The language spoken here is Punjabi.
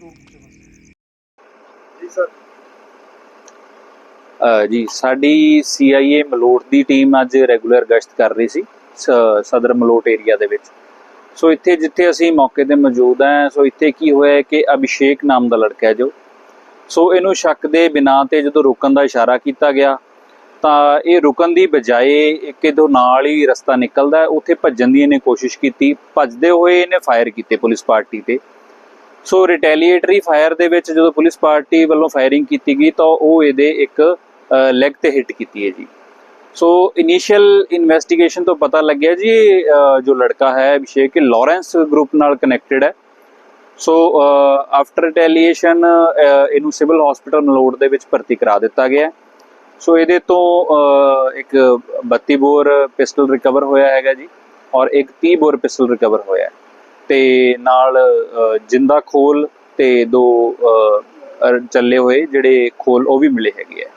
ਜੀ ਸਰ। ਜੀ, ਸਾਡੀ CIA ਮਲੋਟ ਦੀ ਟੀਮ ਅੱਜ ਰੈਗੂਲਰ ਗਸ਼ਤ ਕਰ ਰਹੀ ਸੀ ਸਦਰ ਮਲੋਟ ਏਰੀਆ ਦੇ ਵਿੱਚ। ਸੋ ਇੱਥੇ ਜਿੱਥੇ ਅਸੀਂ ਮੌਕੇ ਤੇ ਮੌਜੂਦ ਹਾਂ, ਸੋ ਇੱਥੇ ਕੀ ਹੋਇਆ ਕਿ ਅਭਿਸ਼ੇਕ ਨਾਮ ਦਾ ਲੜਕਾ ਜੋ। ਸੋ ਇਹਨੂੰ ਸ਼ੱਕ ਦੇ ਬਿਨਾਂ ਤੇ ਜਦੋਂ ਰੁਕਣ ਦਾ ਇਸ਼ਾਰਾ ਕੀਤਾ ਗਿਆ, ਤਾਂ ਇਹ ਰੁਕਣ ਦੀ ਬਜਾਏ ਇੱਕ ਇਹਦੋਂ ਨਾਲ ਹੀ ਰਸਤਾ ਨਿਕਲਦਾ ਉੱਥੇ ਭੱਜਣ ਦੀ ਇਹਨੇ ਕੋਸ਼ਿਸ਼ ਕੀਤੀ, ਭੱਜਦੇ ਹੋਏ ਇਹਨੇ ਫਾਇਰ ਕੀਤੇ ਪੁਲਿਸ ਪਾਰਟੀ ਤੇ। ਸੋ ਰਿਟੈਲੀਏਟਰੀ ਫਾਇਰ ਦੇ ਵਿੱਚ ਜਦੋਂ ਪੁਲਿਸ ਪਾਰਟੀ ਵੱਲੋਂ ਫਾਇਰਿੰਗ ਕੀਤੀ ਗਈ ਤਾਂ ਉਹ ਇਹਦੇ ਇੱਕ ਲੈਗ ਤੇ ਹਿੱਟ ਕੀਤੀ ਹੈ ਜੀ। ਸੋ ਇਨੀਸ਼ੀਅਲ ਇਨਵੈਸਟੀਗੇਸ਼ਨ ਤੋਂ ਪਤਾ ਲੱਗਿਆ ਜੀ ਜੋ ਲੜਕਾ ਹੈ, ਅਭਿਸ਼ੇਕ, ਇਹ ਲਾਰੈਂਸ ਗਰੁੱਪ ਨਾਲ ਕਨੈਕਟਡ ਹੈ। ਸੋ ਆਫਟਰ ਰਿਟੈਲੀਏਸ਼ਨ ਇਹਨੂੰ ਸਿਵਲ ਹਸਪੀਟਲ ਮਲੋੜ ਦੇ ਵਿੱਚ ਭਰਤੀ ਕਰਾ ਦਿੱਤਾ ਗਿਆ ਸੋ ਇਹਦੇ ਤੋਂ ਇੱਕ 32 ਬੋਰ ਪਿਸਟਲ ਰਿਕਵਰ ਹੋਇਆ ਹੈਗਾ ਜੀ, ਔਰ ਇੱਕ 30 ਬੋਰ ਪਿਸਟਲ ਰਿਕਵਰ ਹੋਇਆ ਹੈ। ਤੇ ਨਾਲ ਜਿੰਦਾ ਖੋਲ ਤੇ ਦੋ ਚੱਲੇ ਹੋਏ ਜਿਹੜੇ ਖੋਲ ਉਹ ਵੀ ਮਿਲੇ ਹੈਗੇ ਆ।